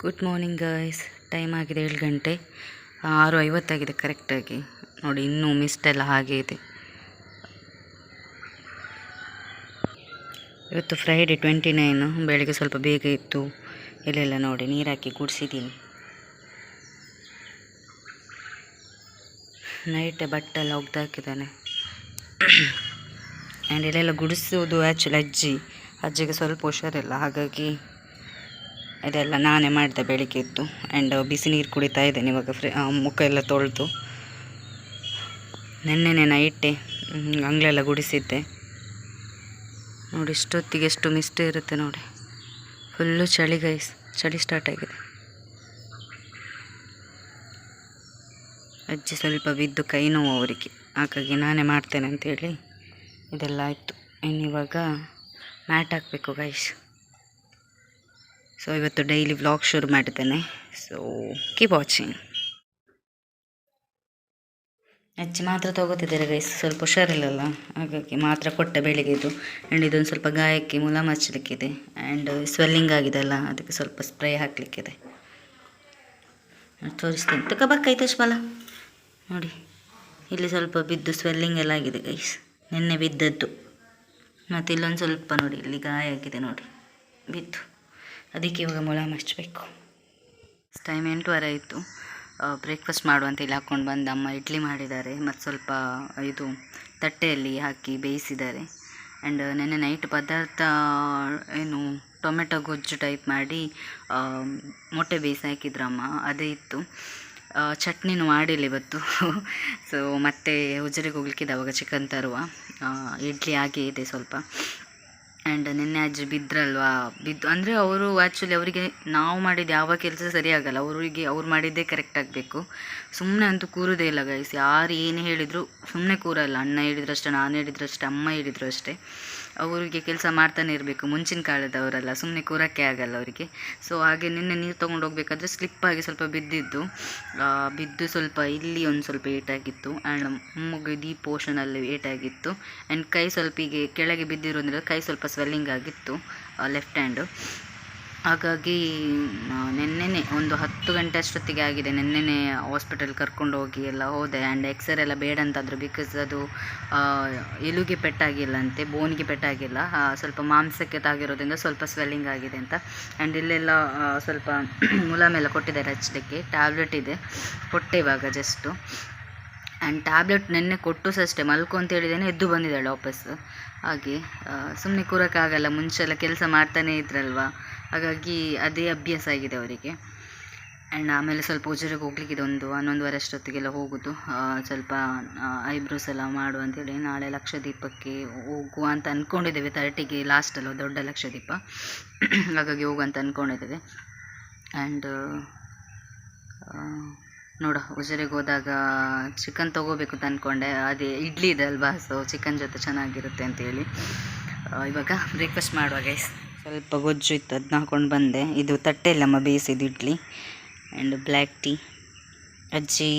Good morning guys time ಆಗಿದೆ ಏಳು ಗಂಟೆ. ಆರು ಐವತ್ತಾಗಿದೆ ಕರೆಕ್ಟಾಗಿ ನೋಡಿ, ಇನ್ನೂ ಮಿಸ್ಟ್ ಎಲ್ಲ ಹಾಗೆ ಇದೆ. ಇವತ್ತು ಫ್ರೈಡೆ ಟ್ವೆಂಟಿ ನೈನು ಬೆಳಿಗ್ಗೆ ಸ್ವಲ್ಪ ಬೇಗ ಇತ್ತು ಎಲ್ಲೆಲ್ಲ ನೋಡಿ, ನೀರಾಕಿ ಗುಡಿಸಿದ್ದೀನಿ ನೈಟ್ ಬಟ್ಟೆಲ್ಲ ಒಗ್ದು ಹಾಕಿದ್ದಾನೆ. ಆ್ಯಂಡ್ ಇಲ್ಲೆಲ್ಲ ಗುಡಿಸೋದು ಆ್ಯಕ್ಚುಲಿ ಅಜ್ಜಿ. ಅಜ್ಜಿಗೆ ಸ್ವಲ್ಪ ಹುಷಾರಿಲ್ಲ. ಹಾಗಾಗಿ ಇದೆಲ್ಲ ನಾನೇ ಮಾಡಿದೆ ಬೆಳಿಗ್ಗೆ ಇತ್ತು ಆ್ಯಂಡ್ ಬಿಸಿ ನೀರು ಕುಡಿತಾ ಇದ್ದೇನೆ ಇವಾಗ ಫ್ರೀ ಮುಖ ಎಲ್ಲ ತೊಳೆದು. ನೆನ್ನೆನೆ ನೈಟೆ ಅಂಗಳೆಲ್ಲ ಗುಡಿಸಿದ್ದೆ. ನೋಡಿ, ಇಷ್ಟೊತ್ತಿಗೆ ಎಷ್ಟು ಮಿಸ್ಟ್ ಇರುತ್ತೆ ನೋಡಿ. ಫುಲ್ಲು ಚಳಿ ಗೈಸ್ ಚಳಿ ಸ್ಟಾರ್ಟ್ ಆಗಿದೆ. ಅಜ್ಜಿ ಸ್ವಲ್ಪ ಬಿದ್ದು ಕೈ ನೋವು ಅವರಿಗೆ. ಹಾಗಾಗಿ ನಾನೇ ಮಾಡ್ತೇನೆ ಅಂತೇಳಿ ಇದೆಲ್ಲ ಆಯಿತು. ಇನ್ನು ಇವಾಗ ಮ್ಯಾಟ್ ಹಾಕಬೇಕು ಗೈಸ್ ಸೊ ಇವತ್ತು ಡೈಲಿ ವ್ಲಾಗ್ ಶುರು ಮಾಡಿದ್ದೇನೆ ಸೊ ಕೀಪ್ ವಾಚಿಂಗ್ ಅಜ್ಜಿ ಮಾತ್ರ ತಗೋತಿದ್ದಾರೆ ಗೈಸ್ ಸ್ವಲ್ಪ ಹುಷಾರಿಲ್ಲಲ್ಲ? ಹಾಗಾಗಿ ಮಾತ್ರ ಕೊಟ್ಟೆ ಬೆಳಿಗ್ಗೆದು ಆ್ಯಂಡ್ ಇದೊಂದು ಸ್ವಲ್ಪ ಗಾಯಕ್ಕೆ ಮುಲಾಮ್ ಹಚ್ಚಲಿಕ್ಕಿದೆ ಆ್ಯಂಡ್ ಸ್ವೆಲ್ಲಿಂಗ್ ಆಗಿದೆ ಅಲ್ಲ ಅದಕ್ಕೆ ಸ್ವಲ್ಪ ಸ್ಪ್ರೇ ಹಾಕಲಿಕ್ಕಿದೆ. ತೋರಿಸ್ತೇನೆ. ತಗೋಬೇಕಾಯ್ತು ಬಲ ನೋಡಿ. ಇಲ್ಲಿ ಸ್ವಲ್ಪ ಬಿದ್ದು ಸ್ವೆಲ್ಲಿಂಗ್ ಎಲ್ಲ ಆಗಿದೆ ಗೈಸ್ ನಿನ್ನೆ ಬಿದ್ದದ್ದು. ಮತ್ತು ಇಲ್ಲೊಂದು ಸ್ವಲ್ಪ ನೋಡಿ, ಇಲ್ಲಿ ಗಾಯ ಆಗಿದೆ ನೋಡಿ. ಬಿದ್ದು. ಅದಕ್ಕೆ ಇವಾಗ ಮೊಳ ಮಚ್ಚಬೇಕು ಟೈಮ್ ಎಂಟುವರೆ ಆಯಿತು. ಬ್ರೇಕ್ಫಾಸ್ಟ್ ಮಾಡುವಂತ ಇಲ್ಲಿ ಹಾಕ್ಕೊಂಡು ಬಂದು ಅಮ್ಮ ಇಡ್ಲಿ ಮಾಡಿದ್ದಾರೆ. ಮತ್ತು ಸ್ವಲ್ಪ ಇದು ತಟ್ಟೆಯಲ್ಲಿ ಹಾಕಿ ಬೇಯಿಸಿದ್ದಾರೆ. ಆ್ಯಂಡ್ ನೆನ್ನೆ ನೈಟ್ ಪದಾರ್ಥ, ಏನು, ಟೊಮೆಟೊ ಗೊಜ್ಜು ಟೈಪ್ ಮಾಡಿ ಮೊಟ್ಟೆ ಬೇಯಿಸಿ ಹಾಕಿದ್ರಮ್ಮ. ಅದೇ ಇತ್ತು. ಚಟ್ನಿನೂ ಮಾಡಿಲ್ಲ ಇವತ್ತು. ಸೊ ಮತ್ತೆ ಉಜ್ಜರಿಗೆ ಹೋಗ್ಲಿಕ್ಕಿದೆ. ಅವಾಗ ಚಿಕನ್ ತರುವ. ಇಡ್ಲಿ ಹಾಗೆ ಇದೆ ಸ್ವಲ್ಪ. ಆ್ಯಂಡ್ ನಿನ್ನೆ ಅಜ್ಜಿ ಬಿದ್ದರಲ್ವಾ ಬಿದ್ದು ಅಂದರೆ ಅವರು ಆ್ಯಕ್ಚುಲಿ ಅವರಿಗೆ ನಾವು ಮಾಡಿದ ಯಾವ ಕೆಲಸ ಸರಿ ಆಗಲ್ಲ ಅವರಿಗೆ ಅವ್ರು ಮಾಡಿದ್ದೇ ಕರೆಕ್ಟ್ ಆಗಬೇಕು. ಸುಮ್ಮನೆ ಅಂತೂ ಕೂರೋದೇ ಇಲ್ಲ ಗೈಸ್ ಯಾರು ಏನು ಹೇಳಿದ್ರು ಸುಮ್ಮನೆ ಕೂರಲ್ಲ. ಅಣ್ಣ ಹೇಳಿದ್ರು ಅಷ್ಟೇ, ನಾನು ಹೇಳಿದ್ರು ಅಷ್ಟೇ, ಅಮ್ಮ ಹೇಳಿದ್ರು ಅಷ್ಟೇ. ಅವರಿಗೆ ಕೆಲಸ ಮಾಡ್ತಾನೆ ಇರಬೇಕು. ಮುಂಚಿನ ಕಾಲದವರಲ್ಲ ಸುಮ್ಮನೆ ಕೂರಕ್ಕೆ ಆಗಲ್ಲ ಅವರಿಗೆ. ಸೊ ಹಾಗೆ ನಿನ್ನೆ ನೀರು ತೊಗೊಂಡು ಹೋಗ್ಬೇಕಾದ್ರೆ ಸ್ಲಿಪ್ ಆಗಿ ಸ್ವಲ್ಪ ಬಿದ್ದಿದ್ದು ಬಿದ್ದು ಸ್ವಲ್ಪ ಇಲ್ಲಿ ಒಂದು ಸ್ವಲ್ಪ ಏಟಾಗಿತ್ತು ಆ್ಯಂಡ್ ಮುಗಿದು ಈ ಪೋರ್ಷನಲ್ಲಿ ಏಟಾಗಿತ್ತು ಆ್ಯಂಡ್ ಕೈ ಸ್ವಲ್ಪ ಹೀಗೆ ಕೆಳಗೆ ಬಿದ್ದಿರೋದ್ರಿಂದ ಕೈ ಸ್ವಲ್ಪ ಸ್ವೆಲ್ಲಿಂಗ್ ಆಗಿತ್ತು ಲೆಫ್ಟ್ ಹ್ಯಾಂಡು ಹಾಗಾಗಿ ನೆನ್ನೆನೇ ಒಂದು ಹತ್ತು ಗಂಟೆ ಅಷ್ಟೊತ್ತಿಗೆ ಆಗಿದೆ. ನೆನ್ನೆನೆ ಹಾಸ್ಪಿಟಲ್ ಕರ್ಕೊಂಡು ಹೋಗಿ ಎಲ್ಲ ಹೋದೆ. ಆ್ಯಂಡ್ ಎಕ್ಸ್ರೇ ಎಲ್ಲ ಬೇಡ ಅಂತಂದರು ಬಿಕಾಸ್ ಅದು ಎಲುಗೆ ಪೆಟ್ಟಾಗಿಲ್ಲ ಅಂತೆ, ಬೋನಿಗೆ ಪೆಟ್ಟಾಗಿಲ್ಲ. ಸ್ವಲ್ಪ ಮಾಂಸಕ್ಕೆ ತಾಗಿರೋದ್ರಿಂದ ಸ್ವಲ್ಪ ಸ್ವೆಲ್ಲಿಂಗ್ ಆಗಿದೆ ಅಂತ. ಆ್ಯಂಡ್ ಇಲ್ಲೆಲ್ಲ ಸ್ವಲ್ಪ ಮುಲಾಮೆಲ್ಲ ಕೊಟ್ಟಿದ್ದಾರೆ ಹಚ್ಚಲಿಕ್ಕೆ ಟ್ಯಾಬ್ಲೆಟ್ ಇದೆ. ಕೊಟ್ಟೆ ಇವಾಗ ಜಸ್ಟು ಆ್ಯಂಡ್ ಟ್ಯಾಬ್ಲೆಟ್ ನಿನ್ನೆ ಕೊಟ್ಟು ಸಹ ಅಷ್ಟೇ. ಮಲ್ಕು ಅಂತ ಹೇಳಿದ್ದೇನೆ, ಎದ್ದು ಬಂದಿದ್ದಾಳೆ ವಾಪಸ್ ಹಾಗೆ ಸುಮ್ಮನೆ ಕೂರೋಕ್ಕಾಗಲ್ಲ. ಮುಂಚೆ ಎಲ್ಲ ಕೆಲಸ ಮಾಡ್ತಾನೇ ಇದ್ರಲ್ವ? ಹಾಗಾಗಿ ಅದೇ ಅಭ್ಯಾಸ ಆಗಿದೆ ಅವರಿಗೆ. ಆ್ಯಂಡ್ ಆಮೇಲೆ ಸ್ವಲ್ಪ ಉಜ್ಜರಿಗೆ ಹೋಗ್ಲಿಕ್ಕಿದೆ ಒಂದು ಹನ್ನೊಂದುವರೆ ಅಷ್ಟೊತ್ತಿಗೆಲ್ಲ ಹೋಗೋದು. ಸ್ವಲ್ಪ ಐಬ್ರೋಸ್ ಎಲ್ಲ ಮಾಡುವ ಅಂತೇಳಿ ನಾಳೆ ಲಕ್ಷದೀಪಕ್ಕೆ ಹೋಗುವ ಅಂತ ಅಂದ್ಕೊಂಡಿದ್ದೇವೆ ತರ್ಟಿಗೆ ಲಾಸ್ಟಲ್ಲ ದೊಡ್ಡ ಲಕ್ಷದೀಪ ಹಾಗಾಗಿ ಹೋಗು ಅಂತ ಅಂದ್ಕೊಂಡಿದ್ದೇವೆ ಆ್ಯಂಡ್ ನೋಡ ಉಜಿರೆಗೆ ಹೋದಾಗ ಚಿಕನ್ ತೊಗೋಬೇಕು ಅಂತ ಅಂದ್ಕೊಂಡೆ ಅದೇ ಇಡ್ಲಿ ಇದೆ ಅಲ್ವಾ ಸೊ ಚಿಕನ್ ಜೊತೆ ಚೆನ್ನಾಗಿರುತ್ತೆ ಅಂತೇಳಿ. ಇವಾಗ ಬ್ರೇಕ್ಫಾಸ್ಟ್ ಮಾಡುವಾಗ ಸ್ವಲ್ಪ ಗೊಜ್ಜು ಇತ್ತು ಅದನ್ನ ಹಾಕೊಂಡು ಬಂದೆ. ಇದು ತಟ್ಟೆಯಲ್ಲಮ್ಮ ಬೇಯಿಸಿದ ಇಡ್ಲಿ ಆ್ಯಂಡ್ ಬ್ಲ್ಯಾಕ್ ಟೀ ಅಜ್ಜಿ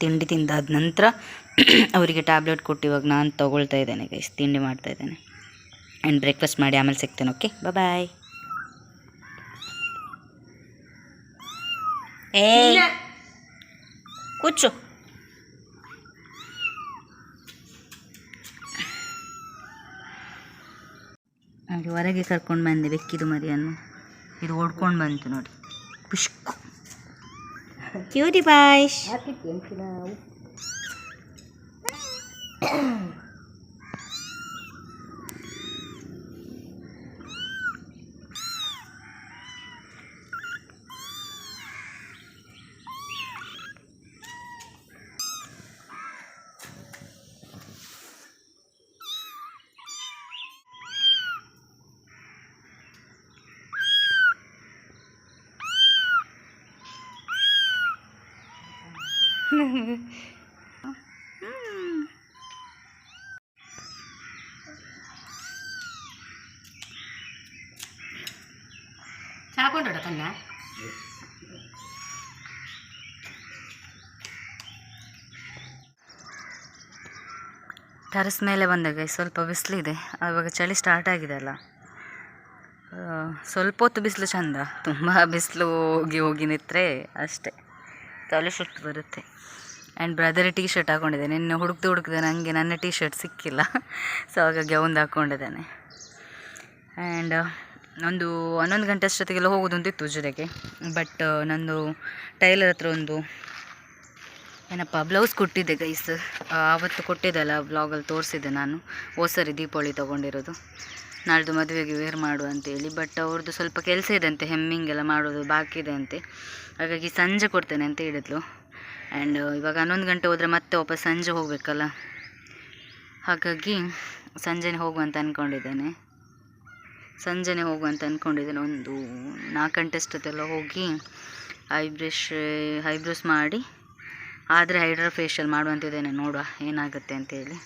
ತಿಂಡಿ ತಿಂದಾದ ನಂತರ ಅವರಿಗೆ ಟ್ಯಾಬ್ಲೆಟ್ ಕೊಟ್ಟು ಇವಾಗ ನಾನು ತೊಗೊಳ್ತಾ ಇದ್ದೇನೆ ಗೈಸ್ ತಿಂಡಿ ಮಾಡ್ತಾ ಇದ್ದೇನೆ. ಆ್ಯಂಡ್ ಬ್ರೇಕ್ಫಾಸ್ಟ್ ಮಾಡಿ ಆಮೇಲೆ ಸಿಗ್ತೇನೆ ಓಕೆ ಬಾಯ್ ಏ ಕೂಚು ನೋಡಿ ಹೊರಗೆ ಕರ್ಕೊಂಡು ಬಂದೆ ಬೆಕ್ಕಿದು ಮರಿಯನ್ನು. ಇದು ಓಡ್ಕೊಂಡು ಬಂತು ನೋಡಿ. ಪುಷ್ಕು ಕ್ಯೂಟಿ ಬಾಯ್ಸ್ ಟೆರಸ್ ಮೇಲೆ ಬಂದಾಗ ಸ್ವಲ್ಪ ಬಿಸಿಲಿದೆ. ಆವಾಗ ಚಳಿ ಸ್ಟಾರ್ಟ್ ಆಗಿದೆ ಅಲ್ಲ. ಸ್ವಲ್ಪ ಹೊತ್ತು ಬಿಸಿಲು ಚಂದ. ತುಂಬ ಬಿಸಿಲು ಹೋಗಿ ಹೋಗಿ ನಿಂತರೆ ಅಷ್ಟೇ. ತಲೆ ಶರ್ಟ್ ಬರುತ್ತೆ. ಆ್ಯಂಡ್ ಬ್ರದರ್ ಟೀ ಶರ್ಟ್ ಹಾಕೊಂಡಿದ್ದೆ ನಿನ್ನೆ ಹುಡುಕ್ದು ಹುಡುಕ್ದೆ ನನಗೆ ನನ್ನ ಟೀ ಶರ್ಟ್ ಸಿಕ್ಕಿಲ್ಲ. ಸೊ ಹಾಗಾಗಿ ಅವಂದು ಹಾಕ್ಕೊಂಡಿದ್ದಾನೆ ಆ್ಯಂಡ್ ಒಂದು ಹನ್ನೊಂದು ಗಂಟೆ ಅಷ್ಟೊತ್ತಿಗೆಲ್ಲ ಹೋಗೋದು ಅಂತ ಇತ್ತು ಜೊತೆಗೆ. ಬಟ್ ನಂದು ಟೈಲರ್ ಹತ್ರ ಒಂದು ಏನಪ್ಪ ಬ್ಲೌಸ್ ಕೊಟ್ಟಿದ್ದೆ ಗೈಸ್ ಆವತ್ತು ಕೊಟ್ಟಿದ್ದಲ್ಲ ಬ್ಲಾಗಲ್ಲಿ ತೋರಿಸಿದ್ದೆ ನಾನು. ಓ ಸರಿ ದೀಪಾವಳಿ ತೊಗೊಂಡಿರೋದು. ನಾಳ್ದು ಮದುವೆಗೆ ವೇರ್ ಮಾಡು ಅಂತೇಳಿ ಬಟ್ ಅವ್ರದ್ದು ಸ್ವಲ್ಪ ಕೆಲಸ ಇದೆ ಅಂತೆ ಹೆಮ್ಮಿಂಗ್ ಎಲ್ಲ ಮಾಡೋದು ಬಾಕಿ ಇದೆ ಅಂತೆ. ಹಾಗಾಗಿ ಸಂಜೆ ಕೊಡ್ತೇನೆ ಅಂತ ಹೇಳಿದ್ಲು. ಆ್ಯಂಡ್ ಇವಾಗ ಹನ್ನೊಂದು ಗಂಟೆ ಹೋದರೆ ಮತ್ತೆ ವಾಪಸ್ ಸಂಜೆ ಹೋಗಬೇಕಲ್ಲ. ಹಾಗಾಗಿ ಸಂಜೆನೇ ಹೋಗುವಂತ ಅಂದ್ಕೊಂಡಿದ್ದೇನೆ ಸಂಜೆನೇ ಹೋಗುವಂತ ಅಂದ್ಕೊಂಡಿದ್ದೇನೆ ಒಂದು ನಾಲ್ಕು ಗಂಟೆ ಅಷ್ಟೊತ್ತೆಲ್ಲ ಹೋಗಿ ಐಬ್ರಷ್ ಐಬ್ರೋಸ್ ಮಾಡಿ, ಆದರೆ ಹೈಡ್ರಾ ಫೇಶಿಯಲ್ ಮಾಡುವಂತಿದ್ದೇನೆ ನೋಡುವ ಏನಾಗುತ್ತೆ ಅಂತೇಳಿ.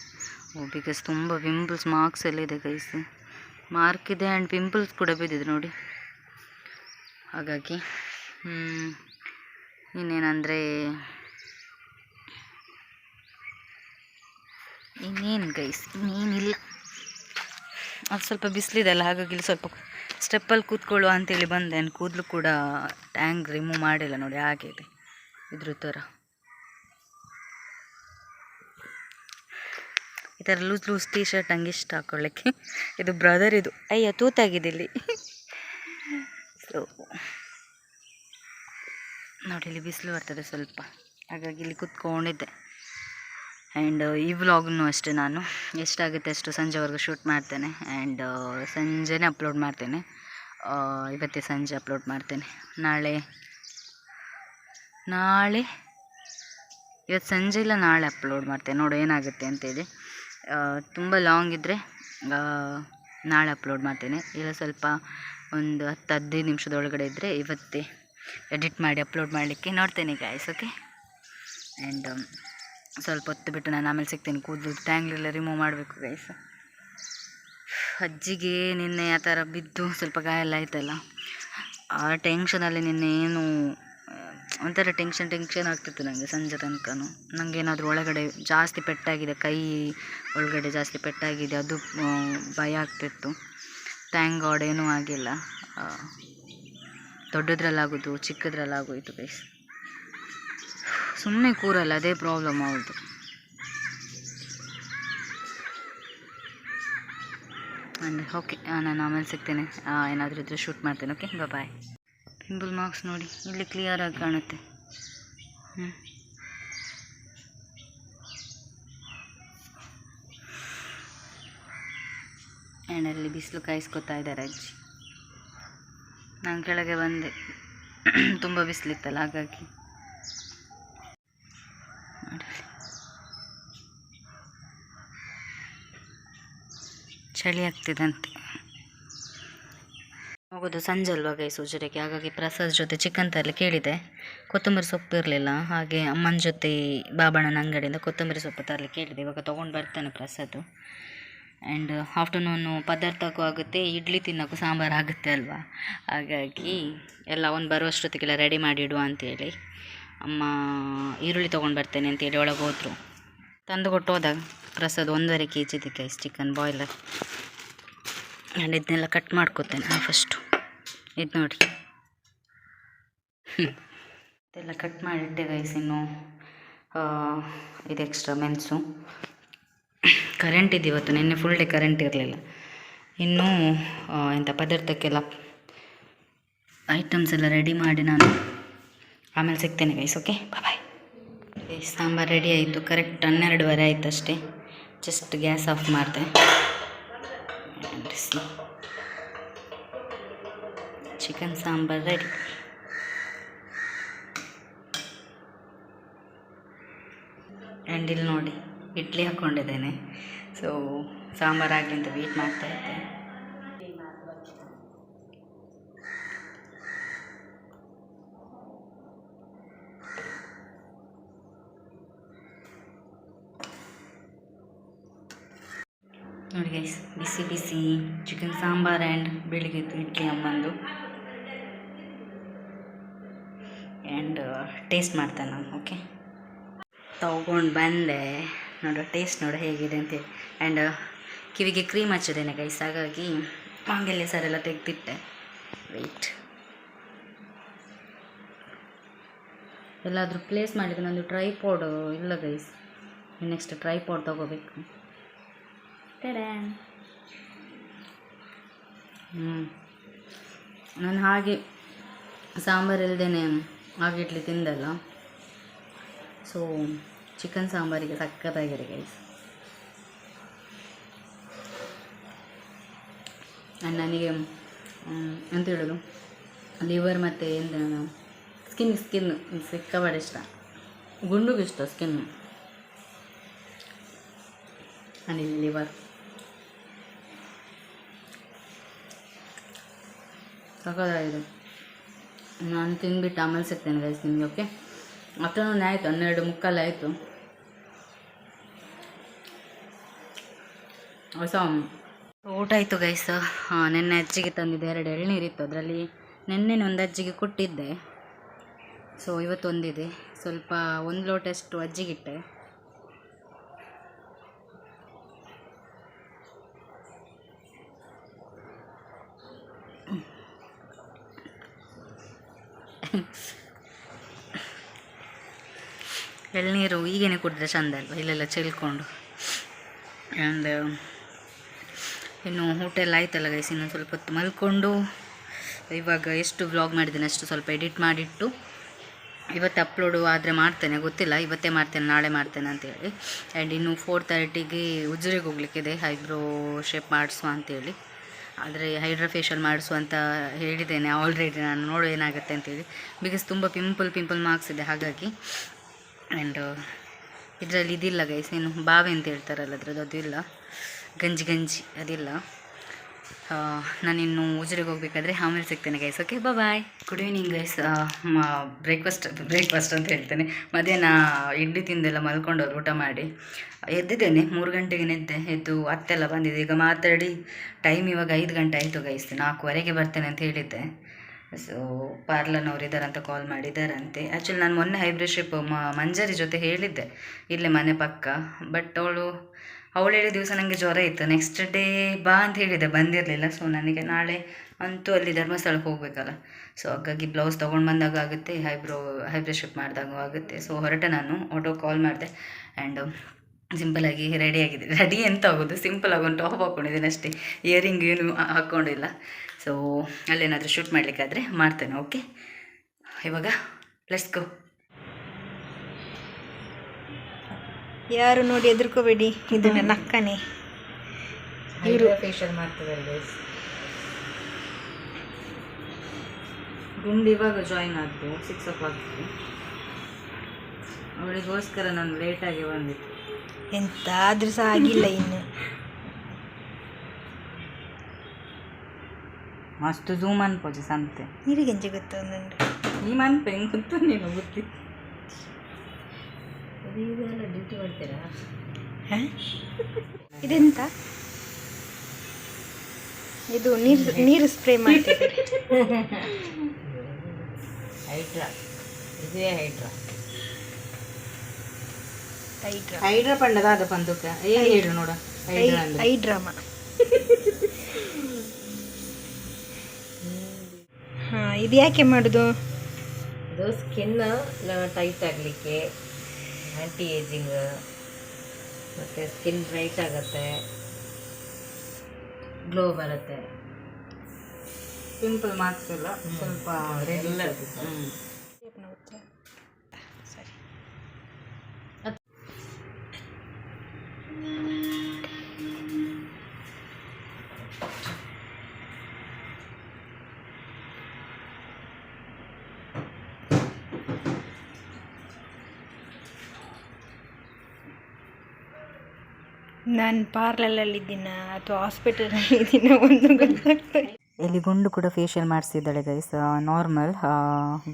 ಓ ಬಿಕಾಸ್ ತುಂಬ ವಿಂಬಲ್ಸ್ ಮಾರ್ಕ್ಸ್ ಎಲ್ಲ ಇದೆ ಕೈಸ್ ಮಾರ್ಕ್ ಇದೆ ಆ್ಯಂಡ್ ಪಿಂಪಲ್ಸ್ ಕೂಡ ಬಿದ್ದಿದೆ ನೋಡಿ. ಹಾಗಾಗಿ ಇನ್ನೇನಂದರೆ, ಇನ್ನೇನು ಗೈಸ್ ಇನ್ನೇನಿಲ್ಲ. ಅದು ಸ್ವಲ್ಪ ಬಿಸಿಲಿದೆ ಅಲ್ಲ, ಹಾಗಾಗಿ ಇಲ್ಲಿ ಸ್ವಲ್ಪ ಸ್ಟೆಪ್ಪಲ್ಲಿ ಕೂತ್ಕೊಳ್ಳುವ ಅಂತೇಳಿ ಬಂದೆ ಕೂದಲು ಕೂಡ ಟ್ಯಾಂಗ್ ರಿಮೂವ್ ಮಾಡಿಲ್ಲ ನೋಡಿ, ಹಾಗೆ ಇದೆ, ಇದ್ರ ಥರ. ಈ ಥರ ಲೂಸ್ ಲೂಸ್ ಟೀ ಶರ್ಟ್ ನಂಗೆ ಇಷ್ಟ ಹಾಕೊಳ್ಳಿಕ್ಕೆ. ಇದು ಬ್ರದರ್ ಇದು. ಅಯ್ಯ, ತೂತಾಗಿದೆ ಇಲ್ಲಿ. ಸೊ ನೋಡಿ, ಇಲ್ಲಿ ಬಿಸಿಲು ಬರ್ತದೆ ಸ್ವಲ್ಪ. ಹಾಗಾಗಿ ಇಲ್ಲಿ ಕೂತ್ಕೊಂಡಿದ್ದೆ. ಆ್ಯಂಡ್ ಈ ವ್ಲಾಗ್ನು ಅಷ್ಟೇ ನಾನು. ಎಷ್ಟಾಗುತ್ತೆ ಅಷ್ಟು ಸಂಜೆವರೆಗೂ ಶೂಟ್ ಮಾಡ್ತೇನೆ. ಆ್ಯಂಡ್ ಸಂಜೆನೇ ಅಪ್ಲೋಡ್ ಮಾಡ್ತೇನೆ. ಇವತ್ತೇ ಸಂಜೆ ಅಪ್ಲೋಡ್ ಮಾಡ್ತೇನೆ. ನಾಳೆ ನಾಳೆ, ಇವತ್ತು ಸಂಜೆ ಇಲ್ಲ, ನಾಳೆ ಅಪ್ಲೋಡ್ ಮಾಡ್ತೇನೆ. ನೋಡು ಏನಾಗುತ್ತೆ ಅಂತೇಳಿ. ತುಂಬ ಲಾಂಗ್ ಇದ್ದರೆ ನಾಳೆ ಅಪ್ಲೋಡ್ ಮಾಡ್ತೇನೆ. ಇಲ್ಲ ಸ್ವಲ್ಪ ಒಂದು ಹತ್ತು, ಹದಿನೈದು ನಿಮಿಷದೊಳಗಡೆ ಇದ್ದರೆ ಇವತ್ತೇ ಎಡಿಟ್ ಮಾಡಿ ಅಪ್ಲೋಡ್ ಮಾಡಲಿಕ್ಕೆ ನೋಡ್ತೇನೆ ಗಾಯ್ಸ್ ಓಕೆ ಆ್ಯಂಡ್ ಸ್ವಲ್ಪ ಹೊತ್ತು ಬಿಟ್ಟು ನಾನು ಆಮೇಲೆ ಸಿಗ್ತೇನೆ. ಕೂದಲು ಟ್ಯಾಂಗ್ಲೆಲ್ಲ ರಿಮೂವ್ ಮಾಡಬೇಕು ಗೈಸ್ ಅಜ್ಜಿಗೆ ನಿನ್ನೆ ಆ ಥರ ಬಿದ್ದು ಸ್ವಲ್ಪ ಗಾಯ ಎಲ್ಲ ಆಯ್ತಲ್ಲ. ಆ ಟೆನ್ಷನಲ್ಲಿ ನಿನ್ನೆ ಏನು ಒಂಥರ ಟೆನ್ಷನ್ ಟೆನ್ಷನ್ ಆಗ್ತಿತ್ತು ನನಗೆ ಸಂಜೆ ತನಕನೂ. ನನಗೇನಾದರೂ ಒಳಗಡೆ ಜಾಸ್ತಿ ಪೆಟ್ಟಾಗಿದೆ, ಕೈ ಒಳಗಡೆ ಜಾಸ್ತಿ ಪೆಟ್ಟಾಗಿದೆ, ಅದು ಭಯ ಆಗ್ತಿತ್ತು. ಥ್ಯಾಂಕ್ ಗಾಡ್ ಏನೂ ಆಗಿಲ್ಲ. ದೊಡ್ಡದ್ರಲ್ಲಾಗೋದು, ಚಿಕ್ಕದ್ರಲ್ಲಾಗೋಯ್ತು ಗೈಸ್ ಸುಮ್ಮನೆ ಕೂರಲ್ಲ, ಅದೇ ಪ್ರಾಬ್ಲಮ್ ಅವ್ರದ್ದು ಆ್ಯಂಡ್ ಓಕೆ ನಾನು ಆಮೇಲೆ ಸಿಗ್ತೇನೆ. ಏನಾದರೂ ಇದ್ದರೆ ಶೂಟ್ ಮಾಡ್ತೇನೆ ಓಕೆ ಬಾಯ್ ಪಿಂಪಲ್ ಮಾರ್ಕ್ಸ್ ನೋಡಿ, ಇಲ್ಲಿ ಕ್ಲಿಯರಾಗಿ ಕಾಣುತ್ತೆ. ಹ್ಞೂ ಆ್ಯಂಡ್ ಅಲ್ಲಿ ಬಿಸಿಲು ಕಾಯಿಸ್ಕೊತಾ ಇದ್ದಾರೆ ಅಜ್ಜಿ. ನಾನು ಕೆಳಗೆ ಬಂದೆ. ತುಂಬ ಬಿಸಿಲಿತ್ತಲ್ಲ, ಹಾಗಾಗಿ. ಚಳಿ ಆಗ್ತಿದಂತೆ ಹೋಗೋದು ಸಂಜೆ ಅಲ್ವಾ ಗೈ ಸುಜರಿಗೆ ಹಾಗಾಗಿ ಪ್ರಸಾದ್ ಜೊತೆ ಚಿಕನ್ ತರಲಿ ಕೇಳಿದೆ. ಕೊತ್ತಂಬರಿ ಸೊಪ್ಪು ಇರಲಿಲ್ಲ. ಹಾಗೆ ಅಮ್ಮನ ಜೊತೆ ಬಾಬಣ್ಣನ ಅಂಗಡಿಯಿಂದ ಕೊತ್ತಂಬರಿ ಸೊಪ್ಪು ತರಲಿ ಕೇಳಿದೆ. ಇವಾಗ ತೊಗೊಂಡು ಬರ್ತಾನೆ ಪ್ರಸಾದ್. ಆ್ಯಂಡ್ ಆಫ್ಟರ್ನೂನು ಪದಾರ್ಥಕ್ಕೂ ಆಗುತ್ತೆ, ಇಡ್ಲಿ ತಿನ್ನೋಕ್ಕೂ ಸಾಂಬಾರು ಆಗುತ್ತೆ ಅಲ್ವಾ? ಹಾಗಾಗಿ ಎಲ್ಲ ಒಂದು ಬರುವಷ್ಟೊತ್ತಿಗೆಲ್ಲ ರೆಡಿ ಮಾಡಿ ಇಡುವ ಅಂತೇಳಿ ಅಮ್ಮ ಈರುಳ್ಳಿ ತೊಗೊಂಡು ಬರ್ತೇನೆ ಅಂತೇಳಿ ಒಳಗೆ ಹೋದರು. ತಂದು ಕೊಟ್ಟು ಹೋದಾಗ ಪ್ರಸಾದ್ ಒಂದೂವರೆ ಕೆ ಜಿ ಇದೆ ಗೈಸ್ ಚಿಕನ್ ಬಾಯ್ಲರ್ ನಾನು ಇದನ್ನೆಲ್ಲ ಕಟ್ ಮಾಡ್ಕೋತೇನೆ ಫಸ್ಟು ಇದು ನೋಡಿ ಹ್ಮ್. ಇದೆಲ್ಲ ಕಟ್ ಮಾಡಿಟ್ಟೆ ಗೈಸ್ ಇನ್ನು. ಇದು ಎಕ್ಸ್ಟ್ರಾ ಮೆಣಸು. ಕರೆಂಟ್ ಇದೆ ಇವತ್ತು, ನಿನ್ನೆ ಫುಲ್ ಡೇ ಕರೆಂಟ್ ಇರಲಿಲ್ಲ. ಇನ್ನೂ ಎಂಥ ಪದಾರ್ಥಕ್ಕೆಲ್ಲ ಐಟಮ್ಸ್ ಎಲ್ಲ ರೆಡಿ ಮಾಡಿ ನಾನು ಆಮೇಲೆ ಸಿಗ್ತೇನೆ guys okay bye sambar ready ಆಯಿತು. ಕರೆಕ್ಟ್ ಹನ್ನೆರಡುವರೆ ಆಯಿತು ಅಷ್ಟೇ ಜಸ್ಟ್ ಗ್ಯಾಸ್ ಆಫ್ ಮಾಡಿದೆ. ಚಿಕನ್ ಸಾಂಬಾರು ರೆಡಿ ಆ್ಯಂಡ್ ಇಲ್ಲಿ ನೋಡಿ, ಇಡ್ಲಿ ಹಾಕ್ಕೊಂಡಿದ್ದೇನೆ ಸೊ ಸಾಂಬಾರು ಆಗಲಿ ಅಂತ ಮಾಡ್ತಾ ಇದ್ದೆ. ನೋಡಿ ಗೈಸ್ ಬಿಸಿ ಬಿಸಿ ಚಿಕನ್ ಸಾಂಬಾರ್ ಆ್ಯಂಡ್ ಬೆಳಿಗ್ಗೆ ಇಡ್ಲಿ ಅಮ್ಮಂದು ಆ್ಯಂಡ್ ಟೇಸ್ಟ್ ಮಾಡ್ತೇನೆ ನಾನು ಓಕೆ ತಗೊಂಡು ಬಂದೆ. ನೋಡು ಟೇಸ್ಟ್ ನೋಡು ಹೇಗಿದೆ ಅಂತೇಳಿ ಆ್ಯಂಡ್ ಕಿವಿಗೆ ಕ್ರೀಮ್ ಹಚ್ಚಿದ್ದೇನೆ ಗೈಸ್ ಹಾಗಾಗಿ ಮಾಂಗಲ್ಯ ಸರೆಲ್ಲ ತೆಗೆದಿಟ್ಟೆ. ವೆಯ್ಟ್ ಎಲ್ಲಾದರೂ ಪ್ಲೇಸ್ ಮಾಡಿದ್ರೆ ನಂದು ಟ್ರೈಪೋಡು ಇಲ್ಲ ಗೈಸ್ ನೆಕ್ಸ್ಟ್ ಟ್ರೈಪೋಡ್ ತಗೋಬೇಕು. ಹ್ಞೂ ನಾನು ಹಾಗೆ ಸಾಂಬಾರು ಇಲ್ದೇನೆ ಹಾಗೆ ಇಡ್ಲಿ ತಿಂದಲ್ಲ. ಸೊ ಚಿಕನ್ ಸಾಂಬಾರಿಗೆ ಸಕ್ಕತ್ತಾಗಿದೆ ಗೈಸ್ ಆ್ಯಂಡ್ ನನಗೆ ಅಂತ ಹೇಳೋದು? ಲಿವರ್ ಮತ್ತು ಏನು ಸ್ಕಿನ್ ಸ್ಕಿನ್ ಸಿಕ್ಕಾಬಾಡ ಇಷ್ಟ. ಗುಂಡುಗೂ ಇಷ್ಟ ಸ್ಕಿನ್ನು ಆ್ಯಂಡ್ ಲಿವರ್ ಸಕ್ಕತ್ತಾಗಿದೆ. ನಾನು ತಿಂದುಬಿಟ್ಟು ಆಮೇಲೆ ಸಿಗ್ತೇನೆ ಗೈಸ್ ನಿಮಗೆ ಓಕೆ ಆಫ್ಟರ್ನೂನ್ ಆಯಿತು, ಹನ್ನೆರಡು ಮುಕ್ಕಾಲು ಆಯಿತು. ಹೊಸ ಊಟ ಆಯಿತು ಗೈಸ್ ನೆನ್ನೆ ಅಜ್ಜಿಗೆ ತಂದಿದ್ದೆ ಎರಡು ಎಳ್ನೀರಿತ್ತು ಅದರಲ್ಲಿ ನೆನ್ನೆ ಒಂದು ಅಜ್ಜಿಗೆ ಕೊಟ್ಟಿದ್ದೆ. ಸೊ ಇವತ್ತು ಒಂದಿದೆ. ಸ್ವಲ್ಪ ಒಂದು ಲೋಟಷ್ಟು ಅಜ್ಜಿಗಿಟ್ಟೆ ಎಳ್ನೀರು ಈಗೇನೆ ಕುಡಿದ್ರೆ ಚಂದ ಅಲ್ವ? ಇಲ್ಲೆಲ್ಲ ಚೆಲ್ಕೊಂಡು. ಆ್ಯಂಡ್ ಇನ್ನು ಊಟ ಎಲ್ಲ ಆಯ್ತಲ್ಲ ಗೈಸ್ ಇನ್ನು ಸ್ವಲ್ಪ ಹೊತ್ತು ಮಲ್ಕೊಂಡು, ಇವಾಗ ಎಷ್ಟು ವ್ಲಾಗ್ ಮಾಡಿದ್ದೇನೆ ಅಷ್ಟು ಸ್ವಲ್ಪ ಎಡಿಟ್ ಮಾಡಿಟ್ಟು, ಇವತ್ತು ಅಪ್ಲೋಡು ಆದರೆ ಮಾಡ್ತೇನೆ, ಗೊತ್ತಿಲ್ಲ, ಇವತ್ತೇ ಮಾಡ್ತೇನೆ, ನಾಳೆ ಮಾಡ್ತೇನೆ ಅಂತೇಳಿ ಆ್ಯಂಡ್ ಇನ್ನು ಫೋರ್ ತರ್ಟಿಗೆ ಉಜ್ರಿಗೆ ಹೋಗ್ಲಿಕ್ಕಿದೆ ಐಬ್ರೋ ಶೇಪ್ ಮಾಡಿಸುವ ಅಂತೇಳಿ ಆದರೆ ಹೈಡ್ರಾ ಫೇಶಿಯಲ್ ಮಾಡಿಸು ಅಂತ ಹೇಳಿದ್ದೇನೆ ಆಲ್ರೆಡಿ ನಾನು ನೋಡು ಏನಾಗುತ್ತೆ ಅಂತೇಳಿ. ಬಿಕಾಸ್ ತುಂಬ ಪಿಂಪಲ್ ಪಿಂಪಲ್ ಮಾರ್ಕ್ಸ್ ಇದೆ. ಹಾಗಾಗಿ ಆ್ಯಂಡ್ ಇದರಲ್ಲಿ ಇದಿಲ್ಲ ಗೈಸ್ ಏನು ಬಾವೆ ಅಂತ ಹೇಳ್ತಾರಲ್ಲ, ಅದ್ರದ್ದು ಅದಿಲ್ಲ ಗಂಜಿ ಗಂಜಿ, ಅದಿಲ್ಲ. ನಾನಿನ್ನು ಉಜಿರಿಗೆ ಹೋಗ್ಬೇಕಾದ್ರೆ ಆಮೇಲೆ ಸಿಗ್ತೇನೆ guys okay bye good evening guys breakfast breakfast ಅಂತ ಹೇಳ್ತೇನೆ. ಮಧ್ಯಾಹ್ನ ಇಡ್ಲಿ ತಿಂದೆಲ್ಲ ಮಲ್ಕೊಂಡವ್ರು ಊಟ ಮಾಡಿ. ಎದ್ದಿದ್ದೇನೆ, ಮೂರು ಗಂಟೆಗೆ ಎದ್ದೆ. ಎದ್ದು ಅತ್ತೆಲ್ಲ ಬಂದಿದೆ. ಈಗ ಮಾತಾಡಿ ಟೈಮ್ ಇವಾಗ ಐದು ಗಂಟೆ ಆಯಿತು ಗೈಸ್ ನಾಲ್ಕುವರೆಗೆ ಬರ್ತೇನೆ ಅಂತ ಹೇಳಿದ್ದೆ. ಸೊ ಪಾರ್ಲರ್ನವ್ರು ಇದ್ದಾರಂತ ಕಾಲ್ ಮಾಡಿದ್ದಾರಂತೆ ಆ್ಯಕ್ಚುಲಿ ನಾನು ಮೊನ್ನೆ ಹೈಬ್ರಿಡ್ ಶಿಪ್ ಮಂಜರಿ ಜೊತೆ ಹೇಳಿದ್ದೆ. ಇಲ್ಲೇ ಮನೆ ಪಕ್ಕ. ಬಟ್ ಅವಳು ಅವಳು ಹೇಳಿದ ದಿವಸ ನನಗೆ ಜ್ವರ ಇತ್ತು. ನೆಕ್ಸ್ಟ್ ಡೇ ಬಾ ಅಂತ ಹೇಳಿದೆ. ಬಂದಿರಲಿಲ್ಲ. ಸೊ ನನಗೆ ನಾಳೆ ಅಂತೂ ಅಲ್ಲಿ ಧರ್ಮಸ್ಥಳಕ್ಕೆ ಹೋಗಬೇಕಲ್ಲ. ಸೊ ಹಾಗಾಗಿ ಬ್ಲೌಸ್ ತೊಗೊಂಡು ಬಂದಾಗ ಆಗುತ್ತೆ ಹೈಬ್ರೋ ಹೈಬ್ರೋ ಶಿಪ್ ಮಾಡಿದಾಗ ಆಗುತ್ತೆ. ಸೊ ಹೊರಟೆ ನಾನು ಆಟೋ ಕಾಲ್ ಮಾಡಿದೆ. ಆ್ಯಂಡ್ ಸಿಂಪಲಾಗಿ ರೆಡಿ ಆಗಿದೆ ರೆಡಿ ಎಂತ ಆಗೋದು? ಸಿಂಪಲ್ ಆಗಿ ಒಂದು ಟಾಪ್ ಹಾಕ್ಕೊಂಡಿದ್ದೀನಿ ಅಷ್ಟೇ. ಇಯರಿಂಗ್ ಏನು ಹಾಕ್ಕೊಂಡಿಲ್ಲ ಸೊ ಅಲ್ಲೇನಾದರೂ ಶೂಟ್ ಮಾಡಲಿಕ್ಕಾದರೆ ಮಾಡ್ತೇನೆ ಓಕೆ ಇವಾಗ ಲೆಟ್ಸ್ ಗೋ ಯಾರು ನೋಡಿ ಹೆದರ್ಕೋಬೇಡಿ ಇದು ನನ್ನ ಅಕ್ಕನೇ. ಇವರು ಫೇಶಿಯಲ್ ಮಾಡ್ತಿದ್ದಾರೆ ಗುಂಡು ಇವಾಗ ಜಾಯಿನ್ ಆದ್ದು ಸಿಕ್ಸ್ ಓ ಕ್ಲಾಕ್ಗೆ ಅವಳಿಗೋಸ್ಕರ ನಾನು ಲೇಟಾಗಿ ಬಂದಿತ್ತು ಎಂತ ಆದ್ರೂ ಸಹ ಆಗಿಲ್ಲ ಇನ್ನು. ಮಸ್ತ್ ಝೂಮ್ ಅನ್ಕೋಜಿ ಸಂತೆ ನೀರಿಗೆ ಗೊತ್ತು ಈ ಮನ್ಪೆ ಹೆಂಗೆ ಗೊತ್ತು ನೀನು ಗೊತ್ತಿ ಇದೆಲ್ಲ ಡ್ಯೂಟಿ ಮಾಡ್ತೀರಾ? ಹ? ಇದೆಂತ? ಇದು ನೀರು ನೀರು ಸ್ಪ್ರೇ ಮಾಡ್ತಿದ್ದಾರೆ. ಹೈಡ್ರಾ. ಇದೇ ಹೈಡ್ರಾ. ಹೈಡ್ರಾ. ಹೈಡ್ರಾ ಪಂಡದ ಅದ ಪಂದುಕ ಏನು ಹೇಳು ನೋಡ? ಹೈಡ್ರಾ ಅಂದ್ರೆ? ಹೈಡ್ರಾಮಾ. ಹಾ ಇದು ಯಾಕೆ ಮಾಡುದು ಇದು ಸ್ಕಿನ್ ಟೈಟ್ ಆಗಲಿಕ್ಕೆ. ಆ್ಯಂಟಿ ಏಜಿಂಗ್ ಮತ್ತು ಸ್ಕಿನ್ ಬ್ರೈಟ್ ಆಗುತ್ತೆ ಗ್ಲೋ ಬರುತ್ತೆ. ಪಿಂಪಲ್ ಮಾರ್ಕ್ಸ್ ಎಲ್ಲ ಸ್ವಲ್ಪ ಎಲ್ಲ ನಾನು ಪಾರ್ಲರಲ್ಲಿದ್ದೀನ ಅಥವಾ ಹಾಸ್ಪಿಟಲಲ್ಲಿ ಇದ್ದೀನ ಒಂದು ಇಲ್ಲಿ. ಗುಂಡು ಕೂಡ facial ಮಾಡಿಸಿದ್ದಾಳೆ guys normal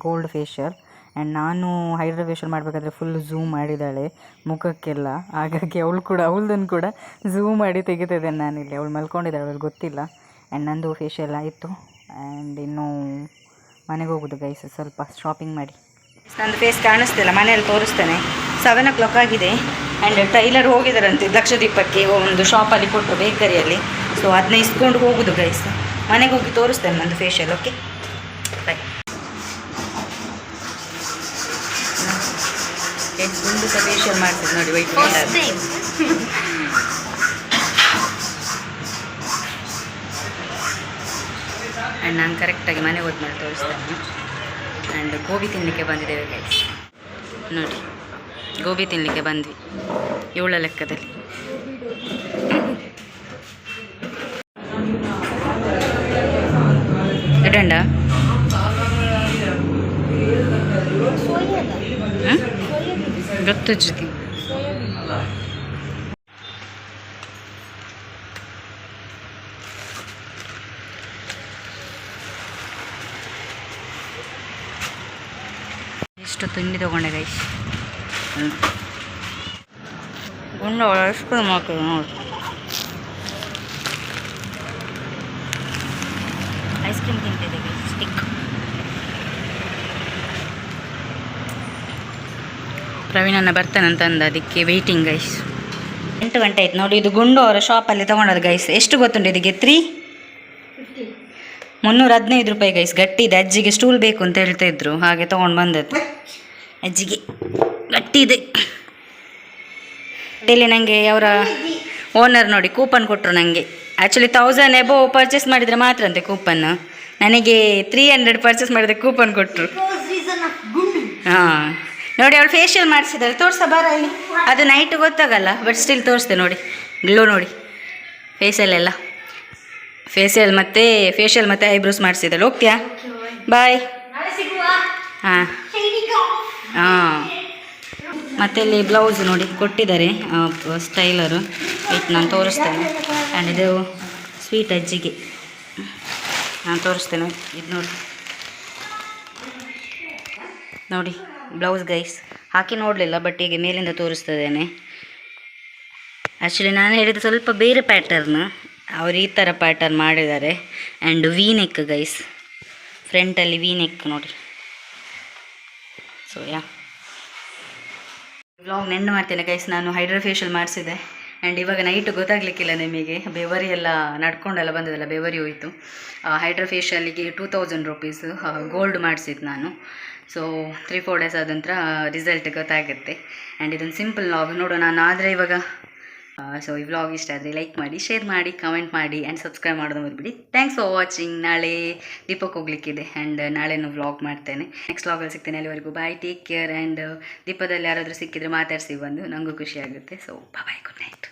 gold facial and ನಾನು ಹೈಡ್ರಾ ಫೇಶಿಯಲ್ ಮಾಡಬೇಕಾದ್ರೆ ಫುಲ್ ಝೂಮ್ ಮಾಡಿದ್ದಾಳೆ ಮುಖಕ್ಕೆಲ್ಲ. ಹಾಗಾಗಿ ಅವಳು ಕೂಡ ಅವಳದನ್ನು ಕೂಡ ಝೂಮ್ ಮಾಡಿ ತೆಗಿತಿದ್ದೇನೆ ಇಲ್ಲಿ ಅವಳು ಮಲ್ಕೊಂಡಿದ್ದಾಳೆ, ಅವಳಿಗೆ ಗೊತ್ತಿಲ್ಲ. ಆ್ಯಂಡ್ ನಂದು ಫೇಶಿಯಲ್ ಆಯಿತು. ಆ್ಯಂಡ್ ಇನ್ನು ಮನೆಗೆ ಹೋಗೋದು ಗೈಸ್ ಸ್ವಲ್ಪ ಶಾಪಿಂಗ್ ಮಾಡಿ. ನಂದು ಫೇಸ್ ಕಾಣಿಸ್ತಿಲ್ಲ ಮನೆಯಲ್ಲಿ ತೋರಿಸ್ತೇನೆ. ಸೆವೆನ್ ಓ ಕ್ಲಾಕ್ ಆಗಿದೆ. ಆ್ಯಂಡ್ ಟೈಲರ್ ಹೋಗಿದ್ದಾರಂತೆ ಲಕ್ಷದೀಪಕ್ಕೆ ಒಂದು ಶಾಪಲ್ಲಿ ಕೊಟ್ಟರು ಬೇಕರಿಯಲ್ಲಿ ಸೊ ಅದನ್ನ ಇಸ್ಕೊಂಡು ಹೋಗುದು ಗೈಸ್ ಮನೆಗೆ ಹೋಗಿ ತೋರಿಸ್ತೇನೆ ನಂದು ಫೇಶಿಯಲ್ ಓಕೆ ಬಾಯ್ ಒಂದು ಸಹ ಫೇಶಿಯಲ್ ಮಾಡ್ತೀನಿ ನೋಡಿ ವೈಟ್ ಆ್ಯಂಡ್ ನಾನು ಕರೆಕ್ಟಾಗಿ ಮನೆಗೆ ಹೋದ್ಮೇಲೆ ತೋರಿಸ್ತೇನೆ. ಆ್ಯಂಡ್ ಗೋಬಿ ತಿನ್ನಲಿಕ್ಕೆ ಬಂದಿದ್ದೇವೆ ಗೈಸ್ ನೋಡಿ ಗೋಬಿ ತಿನ್ನಲಿಕ್ಕೆ ಬಂದ್ವಿ. ಏಳ ಲೆಕ್ಕದಲ್ಲಿ. ಎಡಂಡ ಗೊತ್ತು ಎಷ್ಟು ತಿಂಡಿ ತೊಗೊಂಡೆ ಗೈಸ್ ಗುಂಡ ಎಷ್ಟು ಮಾಡ್ತೀವಿ ನೋಡಿ. ಐಸ್ ಕ್ರೀಮ್ ತಿಂತಿದೆ ಗೈಸ್ ಸ್ಟಿಕ್ ಪ್ರವೀಣನ ಬರ್ತಾನಂತ ಅಂದ, ಅದಕ್ಕೆ ವೆಯ್ಟಿಂಗ್ ಗೈಸ್ ಎಂಟು ಗಂಟೆ ಆಯ್ತು ನೋಡಿ, ಇದು ಗುಂಡು ಅವರ ಶಾಪಲ್ಲಿ ತೊಗೊಂಡದ್ದು ಗೈಸ್ ಎಷ್ಟು ಗೊತ್ತುಂಟು ಇದಕ್ಕೆ? ತ್ರೀ ಮುನ್ನೂರ ಹದಿನೈದು ರೂಪಾಯಿ ಗೈಸ್ ಗಟ್ಟಿ ಇದೆ ಅಜ್ಜಿಗೆ ಸ್ಟೂಲ್ ಬೇಕು ಅಂತ ಹೇಳ್ತಾ ಇದ್ರು. ಹಾಗೆ ತೊಗೊಂಡು ಬಂದದ್ದು. ಅಜ್ಜಿಗೆ ಗಟ್ಟಿ ಇದೆ ಡೈಲಿ ನನಗೆ ಅವರ ಓನರ್ ನೋಡಿ ಕೂಪನ್ ಕೊಟ್ಟರು ನನಗೆ ಆ್ಯಕ್ಚುಲಿ ತೌಸಂಡ್ ಎಬೋ ಪರ್ಚೇಸ್ ಮಾಡಿದರೆ ಮಾತ್ರ ಅಂತೆ ಕೂಪನ್ ನನಗೆ ತ್ರೀ ಹಂಡ್ರೆಡ್ ಪರ್ಚೇಸ್ ಮಾಡಿದ್ರೆ ಕೂಪನ್ ಕೊಟ್ಟರು ಹಾಂ. ನೋಡಿ ಅವಳು ಫೇಶಿಯಲ್ ಮಾಡಿಸಿದ್ದಾರೆ ತೋರ್ಸ ಬರ ಇಲ್ಲಿ ಅದು ನೈಟ್ ಗೊತ್ತಾಗಲ್ಲ ಬಟ್ ಸ್ಟಿಲ್ ತೋರಿಸ್ದೆ ನೋಡಿ. ಗ್ಲೋ ನೋಡಿ. ಫೇಸಲ್ಲೆಲ್ಲ ಫೇಶಿಯಲ್ ಮತ್ತು ಫೇಶಿಯಲ್ ಮತ್ತು ಐಬ್ರೋಸ್ ಮಾಡಿಸಿದ್ದಾಳೆ ಹೋಗ್ತೀಯಾ? ಬಾಯ್ ಹಾಂ. ಹಾಂ ಮತ್ತು ಇಲ್ಲಿ ಬ್ಲೌಸ್ ನೋಡಿ ಕೊಟ್ಟಿದ್ದಾರೆ ಸ್ಟೈಲರು. ಇಟ್ಟು ನಾನು ತೋರಿಸ್ತೇನೆ. ಆ್ಯಂಡ್ ಇದು ಸ್ವೀಟ್ ಅಜ್ಜಿಗೆ. ನಾನು ತೋರಿಸ್ತೇನೆ ಇದು ನೋಡಿ. ನೋಡಿ, ಬ್ಲೌಸ್ ಗೈಸ್ ಹಾಕಿ ನೋಡಲಿಲ್ಲ ಬಟ್ ಈಗ ಮೇಲಿಂದ ತೋರಿಸ್ತಿದ್ದೇನೆ ಆ್ಯಕ್ಚುಲಿ ನಾನು ಹೇಳಿದ ಸ್ವಲ್ಪ ಬೇರೆ ಪ್ಯಾಟರ್ನ್ ಅವ್ರು ಈ ಥರ ಪ್ಯಾಟರ್ನ್ ಮಾಡಿದ್ದಾರೆ. ಆ್ಯಂಡ್ ವಿ ನೆಕ್ ಗೈಸ್ ಫ್ರಂಟಲ್ಲಿ ವಿ ನೆಕ್ ನೋಡಿ. ಸೊ ಯಾ ವ್ಲಾಗ್ ನೆಂಡ್ ಮಾಡ್ತೇನೆ ಗೈಸ್ ನಾನು ಹೈಡ್ರಾ ಫೇಶಿಯಲ್ ಮಾಡಿಸಿದೆ. ಆ್ಯಂಡ್ ಇವಾಗ ನೈಟ್ ಗೊತ್ತಾಗಲಿಕ್ಕಿಲ್ಲ ನಿಮಗೆ. ಬೆವರಿ ಎಲ್ಲ ನಡ್ಕೊಂಡೆಲ್ಲ ಬಂದದಲ್ಲ, ಬೆವರಿ ಹೋಯಿತು. ಹೈಡ್ರಾ ಫೇಶಿಯಲಿಗೆ ಟೂ ತೌಸಂಡ್ ರುಪೀಸ್ ಗೋಲ್ಡ್ ಮಾಡಿಸಿದ್ದು ನಾನು. ಸೊ ತ್ರೀ ಫೋರ್ ಡೇಸ್ ಆದ ನಂತರ ರಿಸಲ್ಟ್ ಗೊತ್ತಾಗುತ್ತೆ. ಆ್ಯಂಡ್ ಇದೊಂದು ಸಿಂಪಲ್ ಲಾಗ್ ನೋಡೋಣ. ನಾನು ಆದರೆ ಇವಾಗ ಸೊ ಈ ವ್ಲಾಗ್ ಇಷ್ಟ ಆದರೆ ಲೈಕ್ ಮಾಡಿ ಶೇರ್ ಮಾಡಿ ಕಮೆಂಟ್ ಮಾಡಿ ಆ್ಯಂಡ್ ಸಬ್ಸ್ಕ್ರೈಬ್ ಮಾಡೋದು ಮರಿಬಿಡಿ ಥ್ಯಾಂಕ್ಸ್ ಫಾರ್ ವಾಚಿಂಗ್ ನಾಳೆ ದೀಪಕ್ಕೆ ಹೋಗ್ಲಿಕ್ಕಿದೆ ಆ್ಯಂಡ್ ನಾಳೆನೂ ವ್ಲಾಗ್ ಮಾಡ್ತೇನೆ. ನೆಕ್ಸ್ಟ್ ವ್ಲಾಗಲ್ಲಿ ಸಿಗ್ತೇನೆ ಅಲ್ಲಿವರೆಗೂ. ಬಾಯ್ ಟೇಕ್ ಕೇರ್ ಆ್ಯಂಡ್ ದೀಪದಲ್ಲಿ ಯಾರಾದರೂ ಸಿಕ್ಕಿದ್ರೆ ಮಾತಾಡ್ಸಿ ಬಂದು ನನಗೂ ಖುಷಿಯಾಗುತ್ತೆ ಸೊ ಬಾಯ್ ಗುಡ್ ನೈಟ್